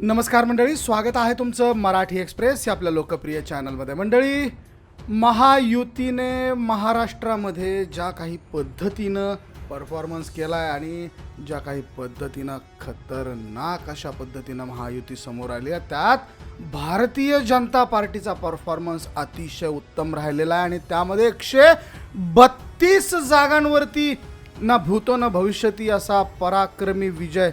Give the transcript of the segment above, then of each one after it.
नमस्कार मंडळी स्वागत आहे तुमचं मराठी एक्सप्रेस या आपल्या लोकप्रिय चॅनलमध्ये. मंडळी महायुतीने महाराष्ट्रामध्ये ज्या काही पद्धतीनं परफॉर्मन्स केला आहे आणि ज्या काही पद्धतीनं खतरनाक अशा पद्धतीनं महायुती समोर आली आहे त्यात भारतीय जनता पार्टीचा परफॉर्मन्स अतिशय उत्तम राहिलेला आहे आणि त्यामध्ये एकशे बत्तीस जागांवरती ना भूतो ना भविष्यती असा पराक्रमी विजय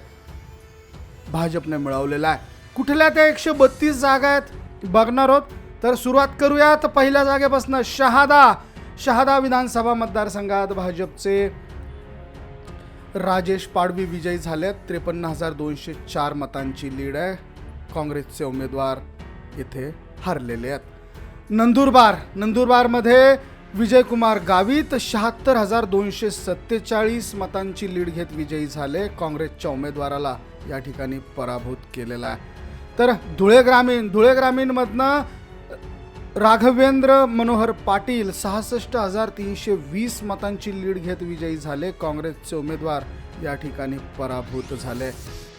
भाजपने मिळवलेला आहे. कुठल्या त्या एकशे बत्तीस जागा आहेत बघणार आहोत? तर सुरुवात करूयात. पहिल्या जागेपासून शहादा. शहादा विधानसभा मतदारसंघात भाजपचे राजेश पाडवी विजयी झालेत. त्रेपन्न हजार दोनशे चार मतांची लीड आहे. काँग्रेसचे उमेदवार इथे हरलेले आहेत. नंदुरबार. नंदुरबारमध्ये विजयकुमार गावित शहात्तर हजार दोनशे सत्तेचाळीस मतांची लीड घेत विजयी झाले. काँग्रेसच्या उमेदवाराला या ठिकाणी पराभूत केलेला आहे. तर धुळे ग्रामीण धुळे ग्रामीणमधनं राघवेंद्र मनोहर पाटील सहासष्ट हजार तीनशे वीस मतांची लीड घेत विजयी झाले. काँग्रेसचे उमेदवार या ठिकाणी पराभूत झाले.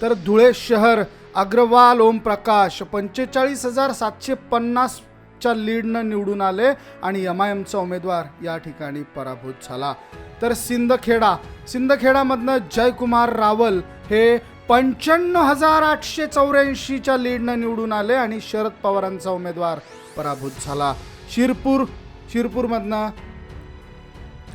तर धुळे शहर अग्रवाल ओमप्रकाश पंचेचाळीस हजार सातशे पन्नास च्या लीडनं निवडून आले आणि एम आय एमचा उमेदवार या ठिकाणी पराभूत झाला. तर सिंदखेडा सिंदखेडामधनं जयकुमार रावल हे पंच्याण्णव हजार आठशे चौऱ्याऐंशीच्या लीडनं निवडून आले आणि शरद पवारांचा उमेदवार पराभूत झाला. शिरपूर शिरपूरमधनं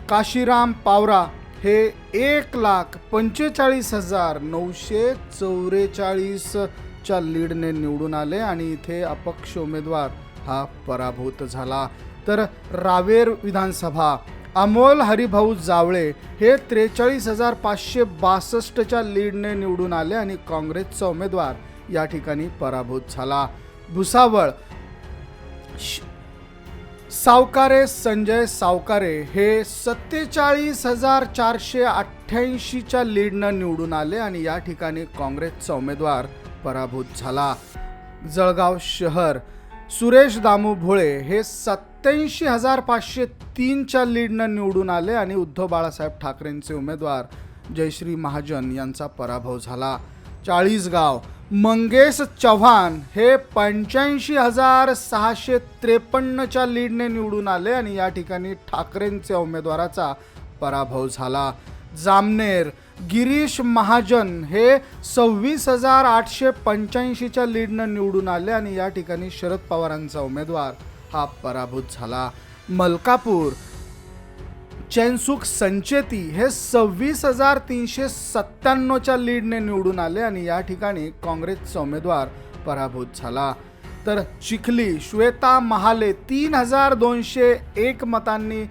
काशीराम पावरा हे एक लाख पंचेचाळीस हजार नऊशे चौवेचाळीसच्या लीडने निवडून आले आणि इथे अपक्ष उमेदवार हा पराभूत झाला. तर रावेर विधानसभा अमोल हरिभाऊ जावळे हे त्रेचाळीस हजार पाचशे बासष्टच्या लीडने निवडून आले आणि काँग्रेसचा उमेदवार या ठिकाणी पराभूत झाला. भुसावळ श- सावकारे संजय सावकारे हे सत्तेचाळीस हजार चारशे अठ्ठ्याऐंशीच्या लीडनं निवडून आले आणि या ठिकाणी काँग्रेसचा उमेदवार पराभूत झाला. जळगाव शहर सुरेश दामू भोळे हे सत्याऐंशी हजार पाचशे तीनच्या लीडनं निवडून आले आणि उद्धव बाळासाहेब ठाकरेंचे उमेदवार जयश्री महाजन यांचा पराभव झाला. चाळीसगाव मंगेश चव्हाण हे पंच्याऐंशी हजार सहाशे त्रेपन्नच्या लीडने निवडून आले आणि या ठिकाणी ठाकरेंच्या उमेदवाराचा पराभव झाला. जामनेर गिरीश महाजन हे सव्वीस हजार आठशे पंच्याऐंशीच्या लीडनं निवडून आले आणि या ठिकाणी शरद पवारांचा उमेदवार हा पराभूत झाला. मलकापूर चैनसुख संचेती हे सव्वीस हजार तीनशे सत्त्याण्णवच्या लीडने निवडून आले आणि या ठिकाणी काँग्रेसचा उमेदवार पराभूत झाला. तर चिखली श्वेता महाले तीन हजार दोनशे एक मतांनी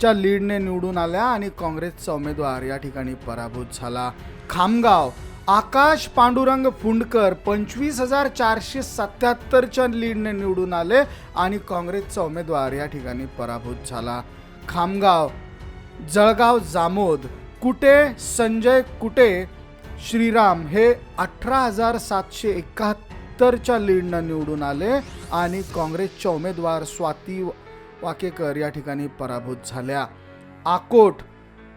च्या लीडने निवडून आल्या आणि काँग्रेसचा उमेदवार या ठिकाणी पराभूत झाला. खामगाव आकाश पांडुरंग फुंडकर पंचवीस हजार चारशे सत्याहत्तरच्या लीडने निवडून आले आणि काँग्रेसचा उमेदवार या ठिकाणी पराभूत झाला. खामगाव जळगाव जामोद कुटे संजय कुटे श्रीराम हे अठरा हजार सातशे एकाहत्तरच्या लीडनं निवडून आले आणि काँग्रेसच्या उमेदवार स्वाती वाकेकर या ठिकाणी पराभूत झाल्या. आकोट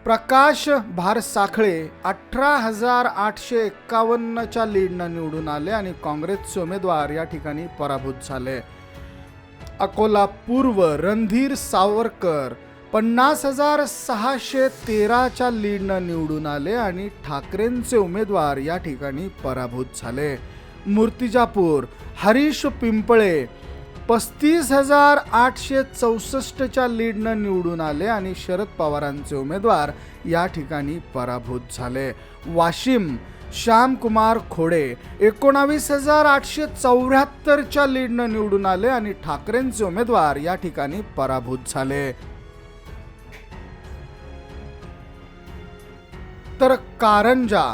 प्रकाश भारसाखळे अठरा हजार आठशे एक्कावन्नच्या लीडनं निवडून आले आणि काँग्रेसचे उमेदवार या ठिकाणी पराभूत झाले. अकोला पूर्व रणधीर सावरकर पन्नास हजार सहाशे तेराच्या लीडनं निवडून आले आणि ठाकरेंचे उमेदवार या ठिकाणी पराभूत झाले. मूर्तिजापूर हरीश पिंपळे पस्तीस हजार आठशे चौसष्टच्या लीडनं निवडून आले आणि शरद पवारांचे उमेदवार या ठिकाणी पराभूत झाले. वाशिम श्यामकुमार खोडे एकोणावीस हजार आठशे चौऱ्याहत्तरच्या लीडनं निवडून आले आणि ठाकरेंचे उमेदवार या ठिकाणी पराभूत झाले. तर कारंजा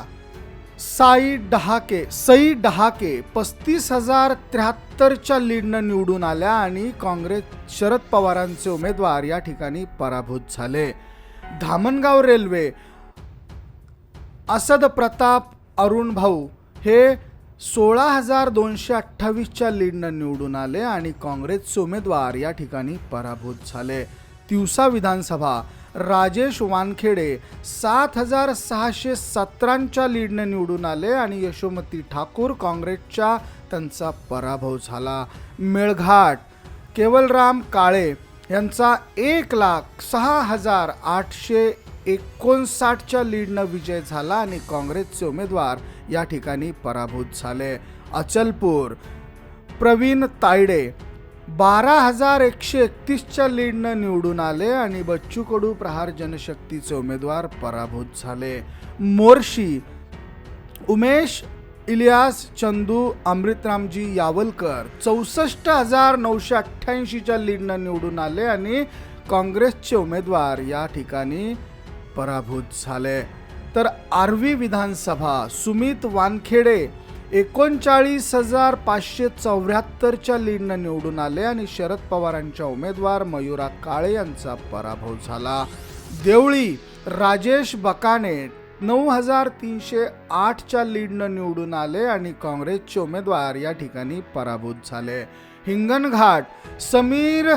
साई डहाके सई डहाके पस्तीस हजार त्र्याहत्तरच्या लीडनं निवडून आल्या आणि काँग्रेस शरद पवारांचे उमेदवार या ठिकाणी पराभूत झाले. धामणगाव रेल्वे असद प्रताप अरुण भाऊ हे सोळा हजार दोनशे अठ्ठावीसच्या लीडनं निवडून आले आणि काँग्रेसचे उमेदवार या ठिकाणी पराभूत झाले. तिवसा विधानसभा राजेश वानखेडे सात हजार सहाशे सतरांच्या लीडने निवडून आले आणि यशोमती ठाकूर काँग्रेसच्या त्यांचा पराभव झाला. मेळघाट केवलराम काळे यांचा एक लाख सहा हजार आठशे एकोणसाठच्या लीडनं विजय झाला आणि काँग्रेसचे उमेदवार या ठिकाणी पराभूत झाले. अचलपूर प्रवीण तायडे बारा हजार एकशे एकतीसच्या लीडनं निवडून आले आणि बच्चू कडू प्रहार जनशक्तीचे उमेदवार पराभूत झाले. मोर्शी उमेश इलियास चंदू अमृतरामजी यावलकर चौसष्ट हजार नऊशे अठ्ठ्याऐंशीच्या लीडनं निवडून आले आणि काँग्रेसचे उमेदवार या ठिकाणी पराभूत झाले. तर आर्वी विधानसभा सुमित वानखेडे एकोणचाळीस हजार पाचशे चौऱ्याहत्तरच्या लीडनं निवडून आले आणि शरद पवारांच्या उमेदवार मयुरा काळे यांचा पराभव झाला. देवळी राजेश बकाने नऊ हजार तीनशे आठच्या लीडनं निवडून आले आणि काँग्रेसचे उमेदवार या ठिकाणी पराभूत झाले. हिंगणघाट समीर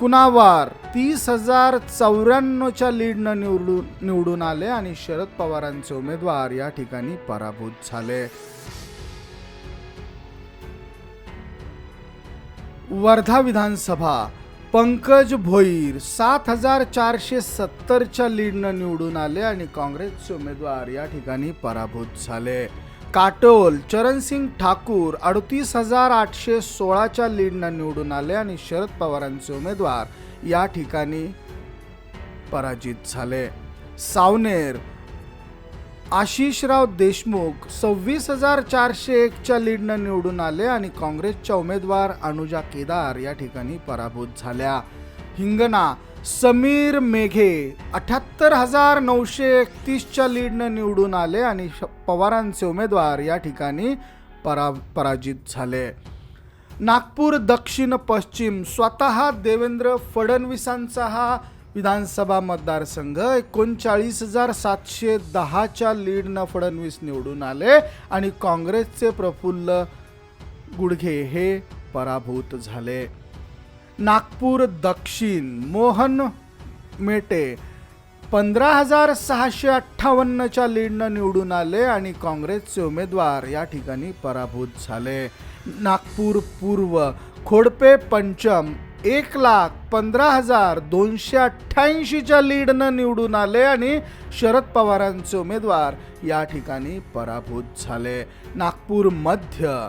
कुनावार तीस हजार चौऱ्याण्णवच्या लीडनं निवडून निवडून आले आणि शरद पवारांचे उमेदवार या ठिकाणी पराभूत झाले. वर्धा विधानसभा पंकज भोईर सात हजार चारशे सत्तरच्या लीडनं निवडून आले आणि काँग्रेसचे उमेदवार या ठिकाणी पराभूत झाले. काटोल चरणसिंग ठाकूर अडतीस हजार आठशे सोळाच्या लीडनं निवडून आले आणि शरद पवारांचे उमेदवार या ठिकाणी पराजित झाले. सावनेर आशिषराव देशमुख सव्वीस हजार चारशे एकच्या लीडनं निवडून आले आणि काँग्रेसच्या उमेदवार अनुजा केदार या ठिकाणी पराभूत झाल्या. हिंगणा समीर मेघे अठ्याहत्तर हजार नऊशे एकतीसच्या लीडनं निवडून आले आणि श- पवारांचे उमेदवार या ठिकाणी परा पराजित झाले. नागपूर दक्षिण पश्चिम स्वतः देवेंद्र फडणवीसांचा हा विधानसभा मतदारसंघ एकोणचाळीस हजार सातशे दहाच्या लीडनं फडणवीस निवडून आले आणि काँग्रेसचे प्रफुल्ल गुडघे हे पराभूत झाले. नागपूर दक्षिण मोहन मेटे पंधरा हजार सहाशे अठ्ठावन्नच्या लीडनं निवडून आले आणि काँग्रेसचे उमेदवार या ठिकाणी पराभूत झाले. नागपूर पूर्व खोडपे पंचम एक लाख पंधरा हजार दोनशे अठ्ठ्याऐंशीच्या लीडनं निवडून आले आणि शरद पवारांचे उमेदवार या ठिकाणी पराभूत झाले. नागपूर मध्य.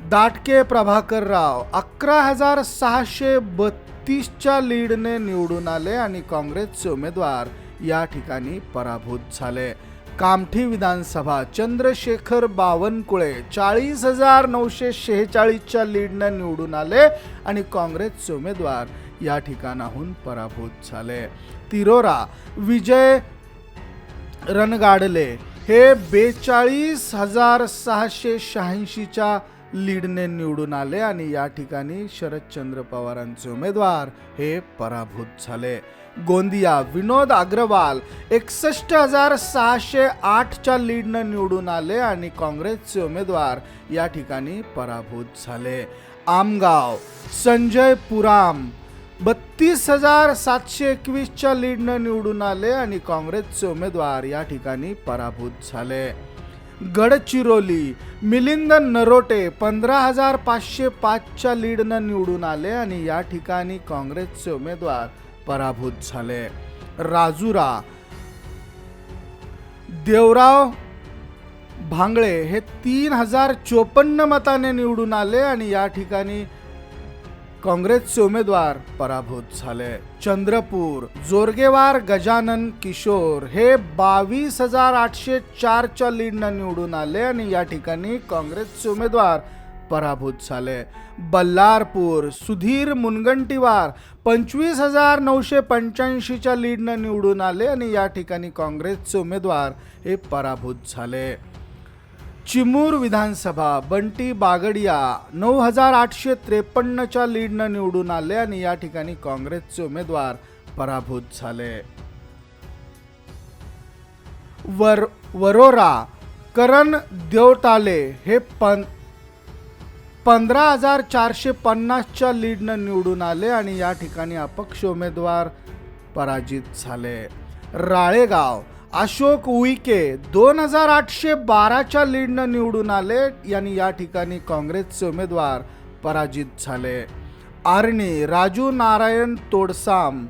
दाटके प्रभाकर राव अकरा हजार सहाशे बत्तीसच्या लीडने निवडून आले आणि काँग्रेसचे उमेदवार या ठिकाणी पराभूत झाले. कामठी विधानसभा चंद्रशेखर बावनकुळे चाळीस हजार नऊशे शेहेचाळीसच्या लीडने निवडून आले आणि काँग्रेसचे उमेदवार या ठिकाणाहून पराभूत झाले. तिरोरा विजय रणगाडले हे बेचाळीस हजार सहाशे शहाऐंशीच्या लीडने निवडून आले आणि या ठिकाणी शरदचंद्र पवारांचे उमेदवार हे पराभूत झाले. गोंदिया विनोद अग्रवाल एकसष्ट हजार सहाशे आठच्या लीडनं निवडून आले आणि काँग्रेसचे उमेदवार या ठिकाणी पराभूत झाले. आमगाव संजय पुराम बत्तीस हजार सातशे एकवीसच्या लीडनं निवडून आले आणि काँग्रेसचे उमेदवार या ठिकाणी पराभूत झाले. गडचिरोली. मिलिंद नरोटे पंधरा हजार पाचशे पाचच्या लीडनं निवडून आले आणि या ठिकाणी काँग्रेसचे उमेदवार पराभूत झाले. राजुरा देवराव भांगळे हे तीन हजार चोपन्न मताने निवडून आले आणि या ठिकाणी काँग्रेसचे उमेदवार पराभूत झाले. चंद्रपूर जोरगेवार गजानन किशोर हे बावीस हजार आठशे चारच्या लीडनं निवडून आले आणि या ठिकाणी काँग्रेसचे उमेदवार पराभूत झाले. बल्लारपूर सुधीर मुनगंटीवार पंचवीस हजार नऊशे पंच्याऐंशीच्या लीडनं निवडून आले आणि या ठिकाणी काँग्रेसचे उमेदवार हे पराभूत झाले. चिमूर विधानसभा बंटी बागडिया नऊ हजार आठशे त्रेपन्नच्या लीडनं निवडून आले आणि या ठिकाणी काँग्रेसचे उमेदवार पराभूत झाले. वर वरोरा करण देवटाले हे पन पंधरा हजार चारशे पन्नासच्या लीडनं निवडून आले आणि या ठिकाणी अपक्ष उमेदवार पराजित झाले. राळेगाव अशोक उईके दोन हजार आठशे बाराच्या लीडनं निवडून आले. यांनी या ठिकाणी काँग्रेसचे उमेदवार पराजित झाले. आर्णी राजू नारायण तोडसाम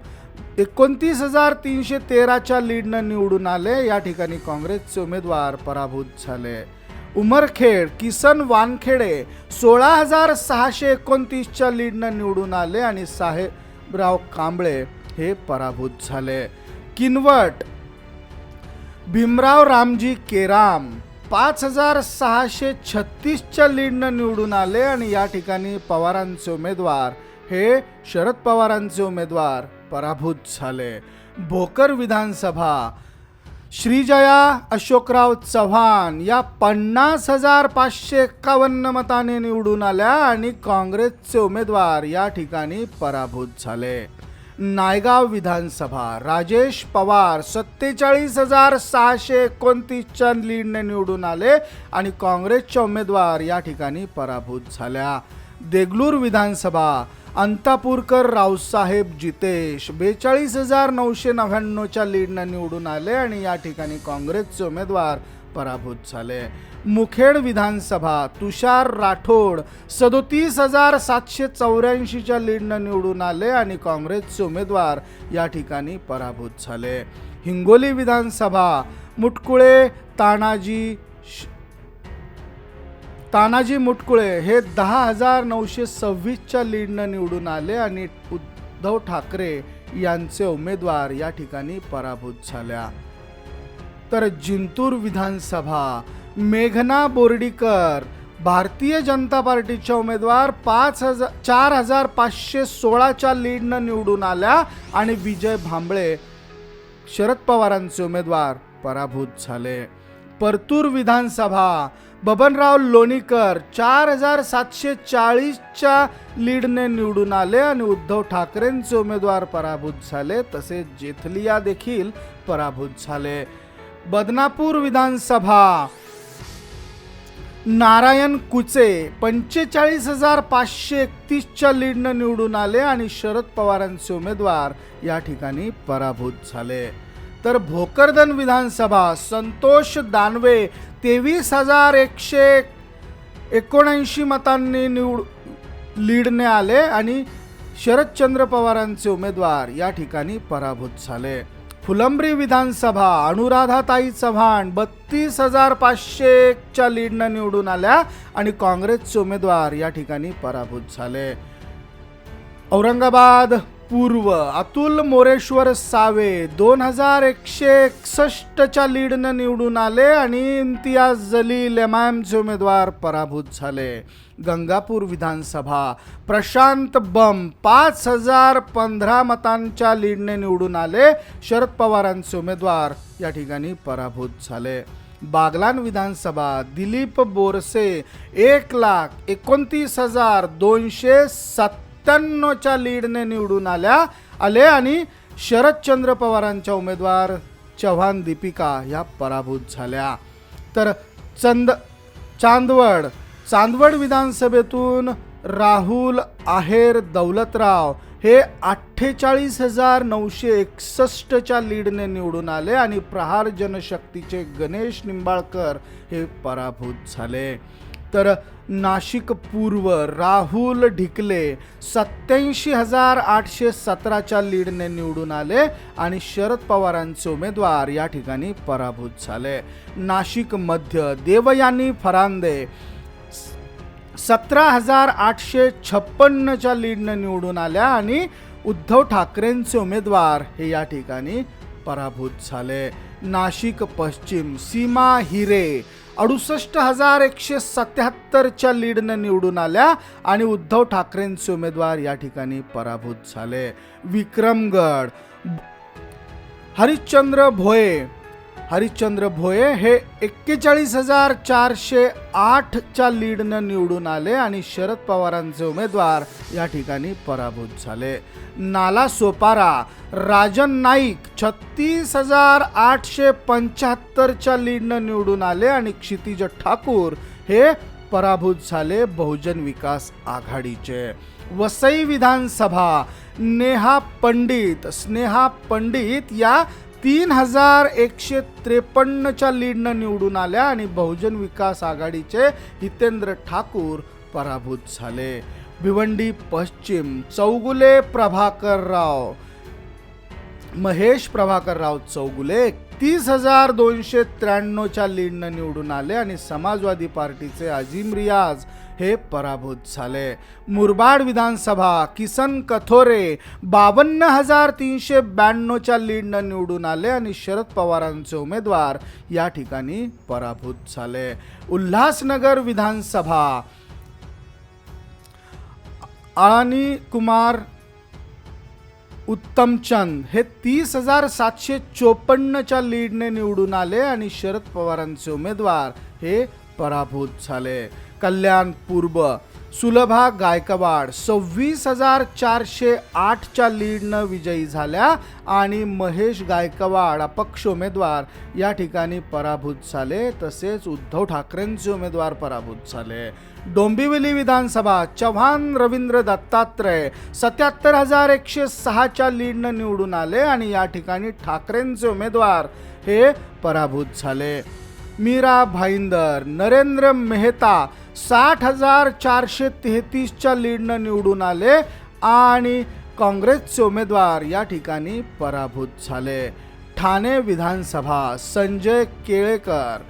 एकोणतीस हजार तीनशे तेराच्या लीडनं निवडून आले. या ठिकाणी काँग्रेसचे उमेदवार पराभूत झाले. उमरखेड किसन वानखेडे सोळा हजार सहाशे एकोणतीसच्या लीडनं निवडून आले आणि साहेबराव कांबळे हे पराभूत झाले. किनवट भीमराव रामजी केराम पाच हजार सहाशे छत्तीसच्या लीडनं निवडून आले आणि या ठिकाणी पवारांचे उमेदवार हे शरद पवारांचे उमेदवार पराभूत झाले. भोकर विधानसभा श्रीजया अशोकराव चव्हाण या पन्नास हजार पाचशे एक्कावन्न मताने निवडून आल्या आणि काँग्रेसचे उमेदवार या ठिकाणी पराभूत झाले. नायगाव विधानसभा. राजेश पवार सत्तेचाळीस हजार सहाशे एकोणतीसच्या लीडने निवडून आले आणि काँग्रेसच्या उमेदवार या ठिकाणी पराभूत झाल्या. देगलूर विधानसभा. अंतापूरकर रावसाहेब जितेश बेचाळीस हजार नऊशे नव्याण्णवच्या लीडनं निवडून आले आणि या ठिकाणी काँग्रेसचे उमेदवार पराभूत झाले. मुखेड विधानसभा तुषार राठोड सदोतीस हजार सातशे चौऱ्याऐंशीच्या लीडनं निवडून आले आणि काँग्रेसचे उमेदवार या ठिकाणी पराभूत झाले. हिंगोली विधानसभा मुटकुळे तानाजी तानाजी मुटकुळे हे दहा हजार नऊशे सव्वीसच्या लीडनं निवडून आले आणि उद्धव ठाकरे यांचे उमेदवार या ठिकाणी पराभूत झाल्या. तर जिंतूर विधानसभा. मेघना बोर्डीकर भारतीय जनता पार्टीच्या उमेदवार पाच हजार चार हजार पाचशे सोळाच्या लीडनं निवडून आल्या आणि विजय भांबळे शरद पवारांचे उमेदवार पराभूत झाले. परतूर विधानसभा बबनराव लोणीकर चार हजार सातशे चाळीसच्या लीडने निवडून आले आणि उद्धव ठाकरेंचे उमेदवार पराभूत झाले तसेच जेथलिया देखील पराभूत झाले. बदनापूर विधानसभा. नारायण कुचे पंचेचाळीस हजार पाचशे एकतीसच्या लीडनं निवडून आले आणि शरद पवारांचे उमेदवार या ठिकाणी पराभूत झाले. तर भोकरदन विधानसभा संतोष दानवे तेवीस हजार एकशे एकोणऐंशी मतांनी निवड लीडने आले आणि शरदचंद्र पवारांचे उमेदवार या ठिकाणी पराभूत झाले. फुलंब्री विधानसभा अनुराधाताई चव्हाण बत्तीस हजार पाचशेच्या लीडनं निवडून आल्या आणि काँग्रेसचे उमेदवार या ठिकाणी पराभूत झाले. औरंगाबाद पूर्व अतुल मोरेश्वर सावे दोन हजार एकशे एकसष्टच्या लीडनं निवडून आले आणि इम्तियाज जलील एमआयएमचे उमेदवार पराभूत झाले. गंगापूर विधानसभा प्रशांत बम पाच हजार पंधरा मतांच्या लीडने निवडून आले. शरद पवारांचे उमेदवार या ठिकाणी पराभूत झाले. बागलान विधानसभा दिलीप बोरसे एक लाख एकोणतीस हजार दोनशे सत्त्याण्णवच्या लीडने निवडून आल्या. आले आणि शरदचंद्र पवारांच्या उमेदवार चव्हाण दीपिका ह्या पराभूत झाल्या. तर चंद चांदवड चांदवड विधानसभेतून राहुल आहेर दौलतराव हे अठ्ठेचाळीस हजार नऊशे एकसष्टच्या लीडने निवडून आले आणि प्रहार जनशक्तीचे गणेश निंबाळकर हे पराभूत झाले. तर नाशिक पूर्व राहुल ढिकले सत्याऐंशी हजार आठशे सतराच्या लीडने निवडून आले आणि शरद पवारांचे उमेदवार या ठिकाणी पराभूत झाले. नाशिक मध्य देवयानी फरांदे सतरा हजार आठशे छप्पन्नच्या लीडनं निवडून आल्या आणि उद्धव ठाकरेंचे उमेदवार हे या ठिकाणी पराभूत झाले. नाशिक पश्चिम सीमा हिरे अडुसष्ट हजार एकशे सत्याहत्तरच्या लीडनं निवडून आल्या आणि उद्धव ठाकरेंचे उमेदवार या ठिकाणी पराभूत झाले. विक्रमगड हरिश्चंद्र भोये हरिश्चंद्र भोये हे एक्केचाळीस हजार चारशे आठच्या लीडनं निवडून आले आणि शरद पवारांचे उमेदवार या ठिकाणी पराभूत झाले. नाला सोपारा राजन नाईक छत्तीस हजार आठशे पंच्याहत्तरच्या लीडनं निवडून आले आणि क्षितिज ठाकूर हे पराभूत झाले बहुजन विकास आघाडीचे. वसई विधानसभा नेहा पंडित स्नेहा पंडित या तीन हजार एकशे त्रेपन्नच्या लीडनं निवडून आल्या आणि बहुजन विकास आघाडीचे हितेंद्र ठाकूर पराभूत झाले. भिवंडी पश्चिम चौगुले प्रभाकर राव महेश प्रभाकरराव चौगुले तीस हजार दोनशे त्र्याण्णवच्या लीडनं निवडून आले आणि समाजवादी पार्टीचे अजिम रियाज हे पराभूत झाले. मुरबाड विधानसभा किसन कथोरे बावन्न हजार तीनशे ब्याण्णवच्या लीडनं निवडून आले आणि शरद पवारांचे उमेदवार या ठिकाणी पराभूत झाले. उल्हासनगर विधानसभा. आळानी कुमार उत्तमचंद हे तीस हजार सातशे चोपन्नच्या लीडने निवडून आले आणि शरद पवारांचे उमेदवार हे पराभूत झाले. कल्याण पूर्व सुलभा गायकवाड सव्वीस हजार चारशे आठच्या लीडनं विजयी झाल्या आणि महेश गायकवाड अपक्ष उमेदवार. या ठिकाणी पराभूत झाले तसेच उद्धव ठाकरेंचे उमेदवार पराभूत झाले. डोंबिवली विधानसभा चव्हाण रवींद्र दत्तात्रय सत्याहत्तर हजार एकशे सहाच्या लीडनं निवडून आले आणि या ठिकाणी ठाकरेंचे उमेदवार हे पराभूत झाले. मीरा भाईंदर नरेंद्र मेहता साठ हजार चारशे तेहतीसच्या लीडनं निवडून आले आणि काँग्रेसचे उमेदवार या ठिकाणी पराभूत झाले. ठाणे विधानसभा संजय केळेकर.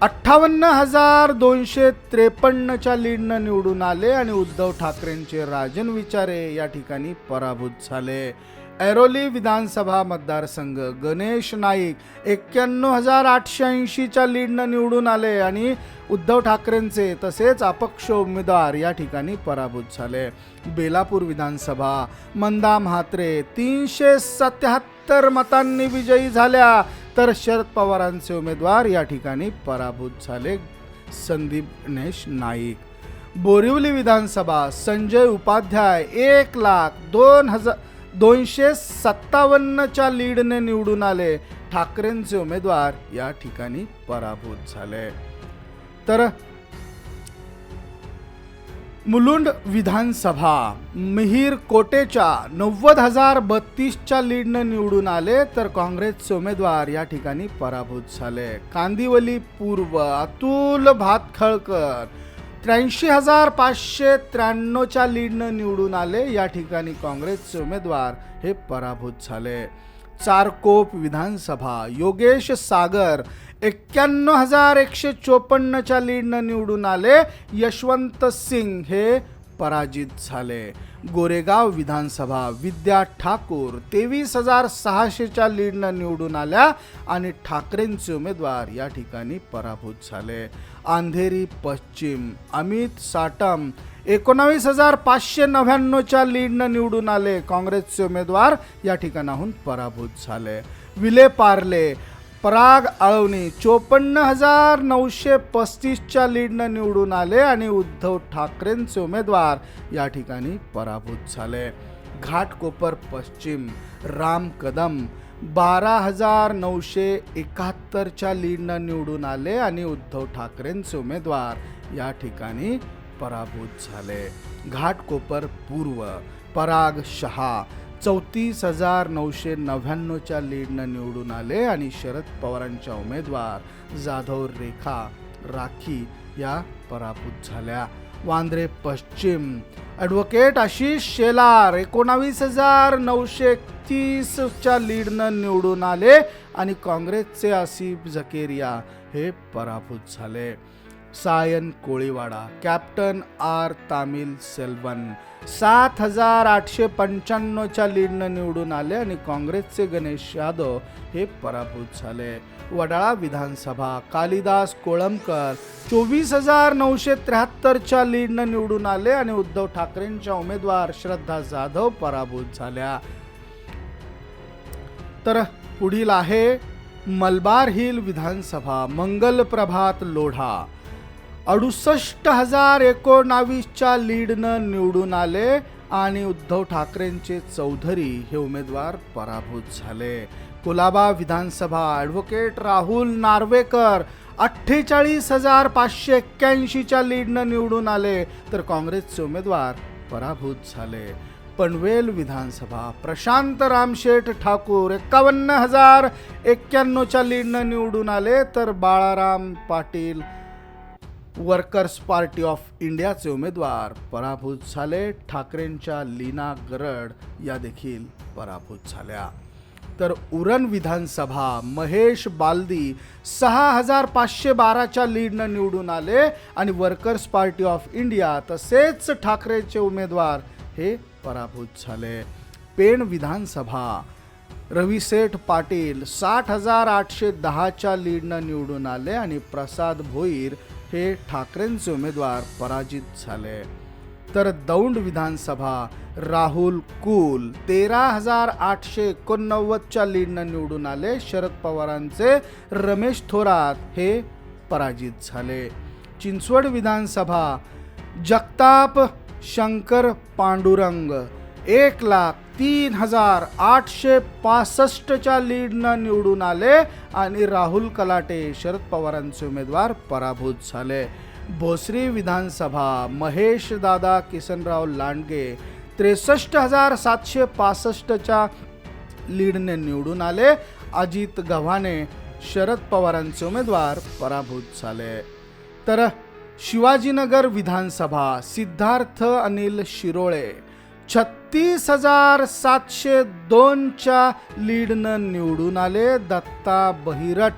अठ्ठावन्न हजार दोनशे त्रेपन्नच्या लीडनं निवडून आले आणि उद्धव ठाकरेंचे राजन विचारे या ठिकाणी पराभूत झाले. ऐरोली विधानसभा मतदारसंघ. गणेश नाईक एक्क्याण्णव हजार आठशे ऐंशीच्या लीडनं निवडून आले आणि उद्धव ठाकरेंचे तसेच अपक्ष उमेदवार या ठिकाणी पराभूत झाले. बेलापूर विधानसभा मंदा म्हात्रे तीनशे सत्याहत्तर मतांनी विजयी झाल्या. तर शरद पवारांचे उमेदवार या ठिकाणी पराभूत झाले. संदीप गणेश नाईक. बोरिवली विधानसभा संजय उपाध्याय एक लाख दोन हजार दोनशे सत्तावन्नच्या लीडने निवडून आले. ठाकरेंचे उमेदवार या ठिकाणी पराभूत झाले. तर मुलुंड विधानसभा मिहीर कोटेच्या नव्वद हजार बत्तीसच्या लीडनं निवडून आले तर काँग्रेसचे उमेदवार या ठिकाणी पराभूत झाले. कांदिवली पूर्व अतुल भातखळकर त्र्याऐंशी हजार पाचशे त्र्याण्णवच्या लीडनं निवडून आले. या ठिकाणी काँग्रेसचे उमेदवार हे पराभूत झाले. चारकोप विधानसभा. योगेश सागर एक्क्याण्णव हजार एकशे चोपन्नच्या लीडनं निवडून आले. यशवंत सिंग हे पराजित झाले. गोरेगाव विधानसभा. विद्या ठाकूर तेवीस हजार सहाशेच्या लीडनं निवडून आल्या आणि ठाकरेंचे उमेदवार या ठिकाणी पराभूत झाले. अंधेरी पश्चिम. अमित साटम एकोणावीस हजार पाचशे नव्याण्णवच्या लीडनं निवडून आले. काँग्रेसचे उमेदवार या ठिकाणाहून पराभूत झाले. विले पार्ले पराग आळवणी चोपन्न हजार नऊशे पस्तीसच्या लीडनं निवडून आले आणि उद्धव ठाकरेंचे उमेदवार या ठिकाणी पराभूत झाले. घाटकोपर पश्चिम राम कदम बारा हजार नऊशे एकाहत्तरच्या लीडनं निवडून आले आणि उद्धव ठाकरेंचे उमेदवार या ठिकाणी पराभूत झाले. घाटकोपर पूर्व पराग शहा चौतीस हजार नऊशे नव्याण्णवच्या लीडनं निवडून आले आणि शरद पवारांच्या उमेदवार जाधव रेखा राखी या पराभूत झाल्या. वांद्रे पश्चिम. ॲडव्होकेट आशिष शेलार एकोणावीस हजार नऊशे तीसच्या लीडनं निवडून आले आणि काँग्रेसचे आसिफ झकेरिया हे पराभूत झाले. सायन कोळीवाडा कॅप्टन आर तामिल सेल्वन सात हजार आठशे पंच्याण्णवच्या लीडनं निवडून आले आणि काँग्रेसचे गणेश यादव हे पराभूत झाले. वडाळा विधानसभा. कालिदास कोळंबकर चोवीस हजार नऊशे त्र्याहत्तरच्या लीडनं निवडून आले आणि उद्धव ठाकरेंच्या उमेदवार श्रद्धा जाधव पराभूत झाल्या. तर पुढील आहे मलबार हिल विधानसभा मंगल प्रभात लोढा. अडुसष्ट हजार एकोणावीसच्या लीडनं निवडून आले आणि उद्धव ठाकरेंचे चौधरी हे उमेदवार पराभूत झाले. कुलाबा विधानसभा ॲडव्होकेट राहुल नार्वेकर अठ्ठेचाळीस हजार पाचशे एक्क्याऐंशीच्या लीडनं निवडून आले तर काँग्रेसचे उमेदवार पराभूत झाले. पनवेल विधानसभा प्रशांत रामशेठ ठाकूर एक्कावन्न हजार एक्क्याण्णवच्या लीडनं निवडून आले तर Balaram Patil workers party of इंडियाचे उमेदवार पराभूत झाले ठाकरेंच्या लीना गरड या देखील पराभूत झाल्या. तर उरण विधानसभा महेश बालदी सहा हजार पाचशे बाराच्या लीडनं निवडून आले आणि वर्कर्स पार्टी ऑफ इंडिया तसेच ठाकरेचे उमेदवार हे पराभूत झाले. पेण विधानसभा रविसेठ पाटील साठ हजार आठशे दहाच्या लीडनं निवडून आले आणि प्रसाद भोईर हे ठाकरेंचे उमेदवार पराजित झाले. तर दौंड विधानसभा राहुल कुल. तेरा हजार आठशे एकोणनव्वदच्या लीडनं निवडून आले शरद पवारांचे रमेश थोरात. हे पराजित झाले. चिंचवड विधानसभा जगताप शंकर पांडुरंग. एक लाख तीन हजार आठशे पासष्टच्या लीडनं निवडून आले आणि राहुल कलाटे शरद पवारांचे उमेदवार पराभूत झाले. भोसरी विधानसभा महेश दादा किसनराव लांडगे त्रेसष्ट हजार सातशे पासष्टच्या लीडने निवडून आले. अजित गव्हाणे शरद पवारांचे उमेदवार पराभूत झाले. तर शिवाजीनगर विधानसभा सिद्धार्थ अनिल शिरोळे छत्तीस हजार सातशे दोनच्या लीडनं निवडून आले. दत्ता बहिरट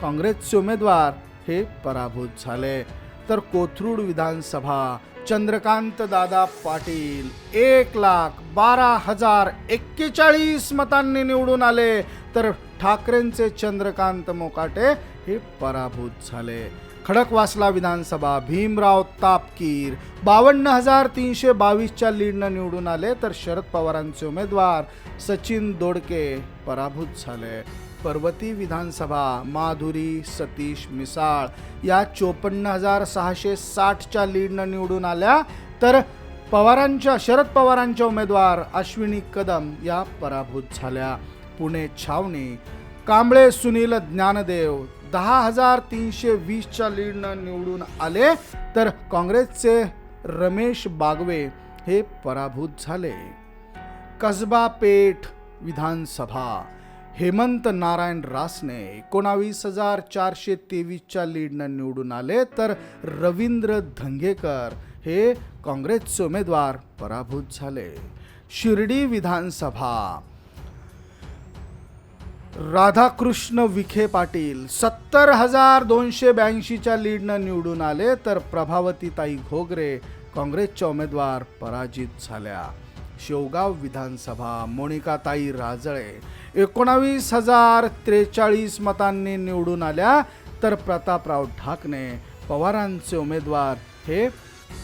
काँग्रेसचे उमेदवार हे पराभूत झाले. तर कोथरूड विधानसभा चंद्रकांत दादा पाटील एक लाख बारा हजार एक्केचाळीस मतांनी निवडून आले. तर ठाकरेंचे चंद्रकांत मोकाटे हे पराभूत झाले. खडकवासला विधानसभा भीमराव तापकीर बावन्न हजार तीनशे बावीसच्या लीडनं निवडून आले तर शरद पवारांचे उमेदवार सचिन दोडके पराभूत झाले. पर्वती विधानसभा माधुरी सतीश मिसाळ या चोपन्न हजार सहाशे साठच्या लीडनं निवडून आल्या. तर पवारांच्या शरद पवारांच्या उमेदवार अश्विनी कदम या पराभूत झाल्या. पुणे छावणी कांबळे सुनील ज्ञानदेव दहा हजार तीनशे वीसच्या लीडनं निवडून आले. तर काँग्रेसचे रमेश बागवे हे पराभूत झाले. कसबा पेठ विधानसभा हेमंत नारायण रासने एकोणावीस हजार चारशे तेवीसच्या लीडनं निवडून आले तर रवींद्र धंगेकर हे काँग्रेसचे उमेदवार पराभूत झाले. शिर्डी विधानसभा. राधाकृष्ण विखे पाटील सत्तर हजार दोनशे ब्याऐंशीच्या लीडनं निवडून आले तर प्रभावतीताई घोगरे काँग्रेसच्या उमेदवार पराजित झाल्या. शेवगाव विधानसभा मोनिकाताई राजळे एकोणावीस हजार त्रेचाळीस मतांनी निवडून आल्या तर प्रतापराव ढाकणे पवारांचे उमेदवार हे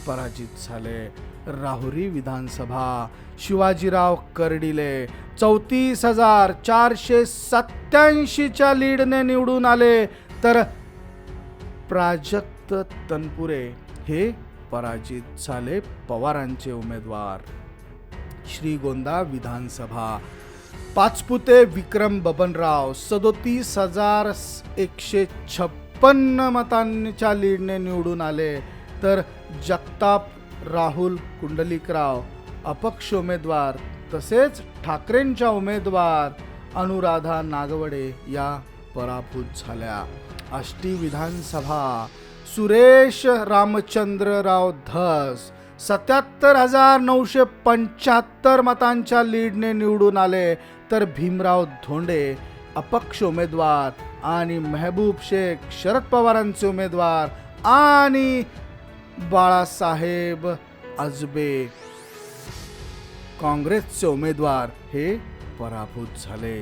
पराजित झाले. राहुरी विधानसभा शिवाजीराव कर्डिले चौतीस हजार चारशे सत्याऐंशीच्या लीडने निवडून आले तर प्राजक्त तनपुरे हे पराजित झाले पवारांचे उमेदवार. श्रीगोंदा विधानसभा पाचपुते विक्रम बबनराव सदोतीस हजार एकशे छप्पन्न मतांच्या लीडने निवडून आले. तर जगताप राहुल कुंडलिकराव अपक्ष उमेदवार तसेच ठाकरेंच्या उमेदवार अनुराधा नागवडे या पराभूत झाल्या. आष्टी विधानसभा सुरेश रामचंद्रराव धस सत्याहत्तर हजार नऊशे पंच्याहत्तर मतांच्या लीडने निवडून आले. तर भीमराव धोंडे अपक्ष उमेदवार आणि मेहबूब शेख शरद पवारांचे उमेदवार आणि बाळासाहेब अजबे काँग्रेसचे उमेदवार हे पराभूत झाले.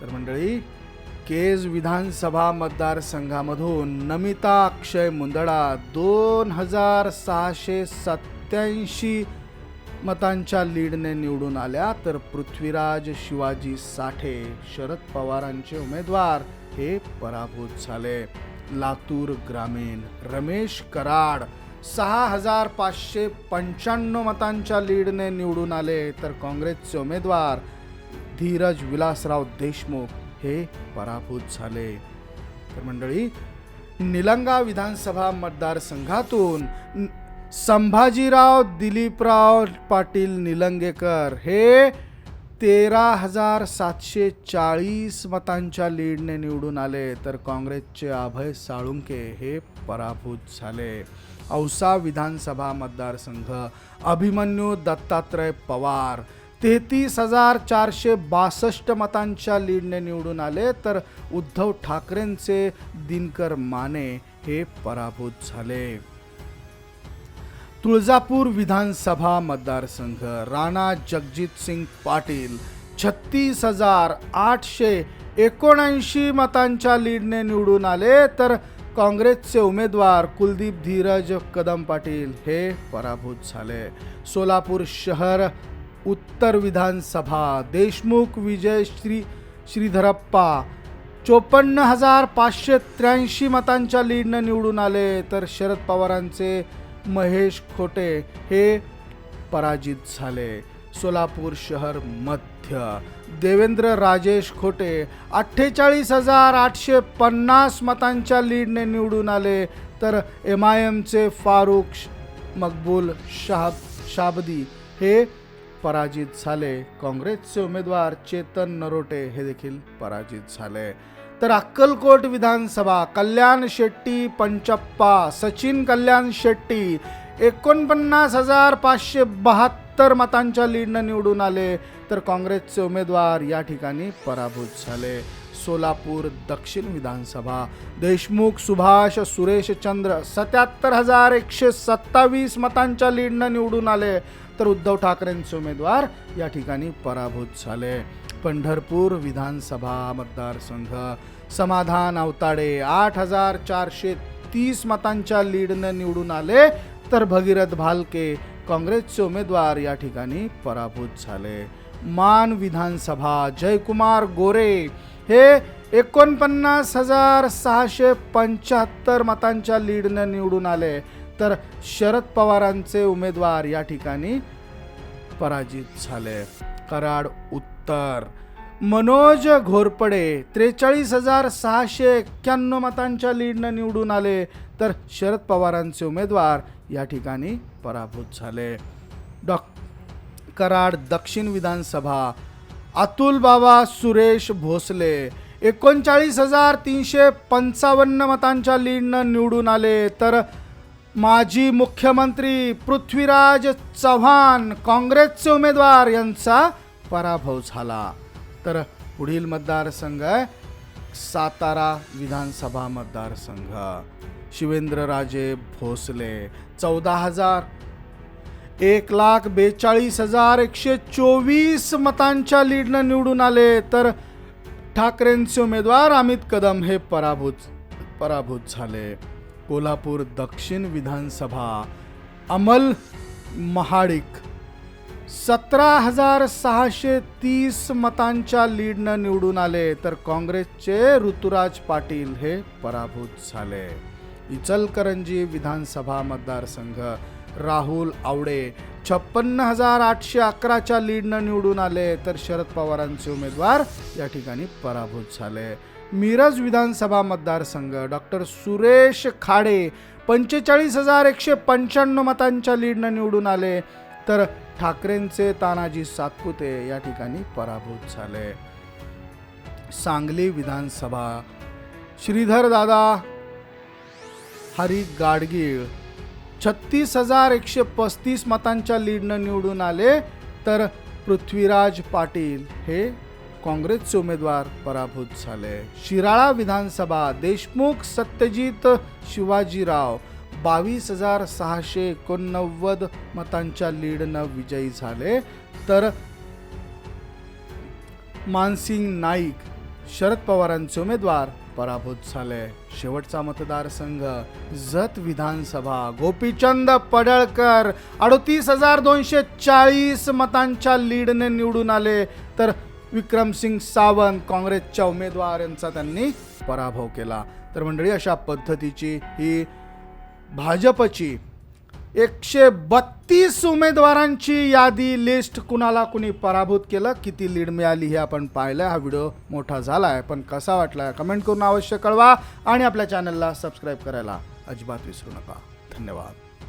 तर मंडळी केज विधानसभा मतदारसंघामधून नमिता अक्षय मुंदडा दोन हजार सहाशे सत्याऐंशी मतांच्या लीडने निवडून आल्या तर पृथ्वीराज शिवाजी साठे शरद पवारांचे उमेदवार हे पराभूत झाले. लातूर ग्रामीण रमेश कराड सहा हजार पाचशे पंच्याण्णव मतांच्या लीडने निवडून आले तर काँग्रेसचे उमेदवार धीरज विलासराव देशमुख हे पराभूत झाले. तर मंडळी निलंगा विधानसभा मतदारसंघातून संभाजीराव दिलीपराव पाटील निलंगेकर हे तेरा हजार सातशे चाळीस मतांच्या लीडने निवडून आले. तर काँग्रेसचे अभय साळुंके हे पराभूत झाले. औसा विधानसभा मतदारसंघ अभिमन्यू दत्तात्रय पवार तेहतीस हजार चारशे बासष्ट मतांच्या लीडने निवडून आले. तर उद्धव ठाकरेंचे दिनकर माने हे पराभूत झाले. तुळजापूर विधानसभा मतदारसंघ राणा जगजित सिंग पाटील छत्तीस हजार आठशे एकोणऐंशी मतांच्या लीडने निवडून आले. तर काँग्रेसचे उमेदवार कुलदीप धीरज कदम पाटील हे पराभूत झाले. सोलापूर शहर उत्तर विधानसभा देशमुख विजय श्री श्रीधरप्पा. चोपन्न हजार पाचशे त्र्याऐंशी मतांच्या लीडनं निवडून आले तर शरद पवारांचे महेश खोटे हे पराजित झाले. सोलापूर शहर मध्य. देवेंद्र राजेश खोटे अठ्ठेचाळीस हजार आठशे पन्नास मतांच्या लीडने निवडून आले तर एम आय एमचे फारुख श- मकबूल शाह शाबदी हे पराजित झाले. काँग्रेसचे उमेदवार चेतन नरोटे हे देखील पराजित झाले. तर अक्कलकोट विधानसभा कल्याण शेट्टी पंचप्पा सचिन कल्याण शेट्टी एकोणपन्नास हजार पाचशे बहात्तर मतांच्या लीडनं निवडून आले. तर काँग्रेसचे उमेदवार या ठिकाणी पराभूत झाले. सोलापूर दक्षिण विधानसभा देशमुख सुभाष सुरेशचंद्र सत्याहत्तर हजार एकशे सत्तावीस मतांच्या लीडनं निवडून आले. तर उद्धव ठाकरेंचे उमेदवार या ठिकाणी पराभूत झाले. पंढरपूर विधानसभा मतदारसंघ. समाधान अवताडे आठ हजार चारशे तीस मतांच्या लीडनं निवडून आले. तर भगीरथ भालके काँग्रेसचे उमेदवार या ठिकाणी पराभूत झाले. मान विधानसभा जयकुमार गोरे हे एकोणपन्नास हजार सहाशे पंच्याहत्तर मतांच्या लीडनं निवडून आले. तर शरद पवारांचे उमेदवार या ठिकाणी पराजित झाले. कराड उत्तर. मनोज घोरपडे त्रेचाळीस हजार सहाशे एक्क्याण्णव मतांच्या लीडनं निवडून आले. तर शरद पवारांचे उमेदवार या ठिकाणी पराभूत झाले. डॉ कराड दक्षिण विधानसभा. अतुल बाबा सुरेश भोसले एकोणचाळीस हजार तीनशे पंचावन्न मतांच्या लीडनं निवडून आले. तर माजी मुख्यमंत्री पृथ्वीराज चव्हाण काँग्रेसचे उमेदवार यांचा पराभव झाला. तर पुढील मतदारसंघ आहे सातारा विधानसभा मतदारसंघ. शिवेंद्रराजे भोसले चौदा हजार एक लाख बेचाळीस हजार एकशे चोवीस मतांच्या लीडनं निवडून आले. तर ठाकरेंचे उमेदवार अमित कदम हे पराभूत पराभूत झाले. कोल्हापूर दक्षिण विधानसभा अमल महाडिक. सतरा हजार सहाशे तीस मतांच्या लीडनं निवडून आले तर काँग्रेसचे ऋतुराज पाटील हे पराभूत झाले. इचलकरंजी विधानसभा मतदारसंघ राहुल आवडे छप्पन्न हजार आठशे अकराच्या लीडनं निवडून आले तर शरद पवारांचे उमेदवार या ठिकाणी पराभूत झाले. मिरज विधानसभा मतदारसंघ. डॉक्टर सुरेश खाडे पंचेचाळीस हजार एकशे पंच्याण्णव मतांच्या लीडनं निवडून आले. तर ठाकरेंचे तानाजी सातपुते या ठिकाणी पराभूत झाले. सांगली विधानसभा. श्रीधर दादा हरी गाडगीळ छत्तीस हजार एकशे पस्तीस मतांच्या लीडनं निवडून आले. तर पृथ्वीराज पाटील हे काँग्रेसचे उमेदवार पराभूत झाले. शिराळा विधानसभा देशमुख सत्यजित शिवाजीराव बावीस हजार सहाशे एकोणनव्वद मतांच्या लीडनं विजयी झाले. तर मानसिंग नाईक शरद पवारांचे उमेदवार पराभूत झाले. शेवटचा मतदारसंघ जत विधानसभा गोपीचंद पडळकर अडतीस हजार दोनशे चाळीस मतांच्या लीडने निवडून आले. तर विक्रमसिंग सावंत काँग्रेसच्या उमेदवार यांचा त्यांनी पराभव केला. तर मंडळी अशा पद्धतीची ही भाजपची एकशे बत्तीस उमेदवारांची यादी लिस्ट कुणाला कुणी पराभूत केलं किती लीड मिळाली हे आपण पाहिलं हा व्हिडिओ मोठा झाला आहे पण कसा वाटला कमेंट करून अवश्य कळवा आणि आपल्या चॅनलला सबस्क्राईब करायला अजिबात विसरू नका. धन्यवाद.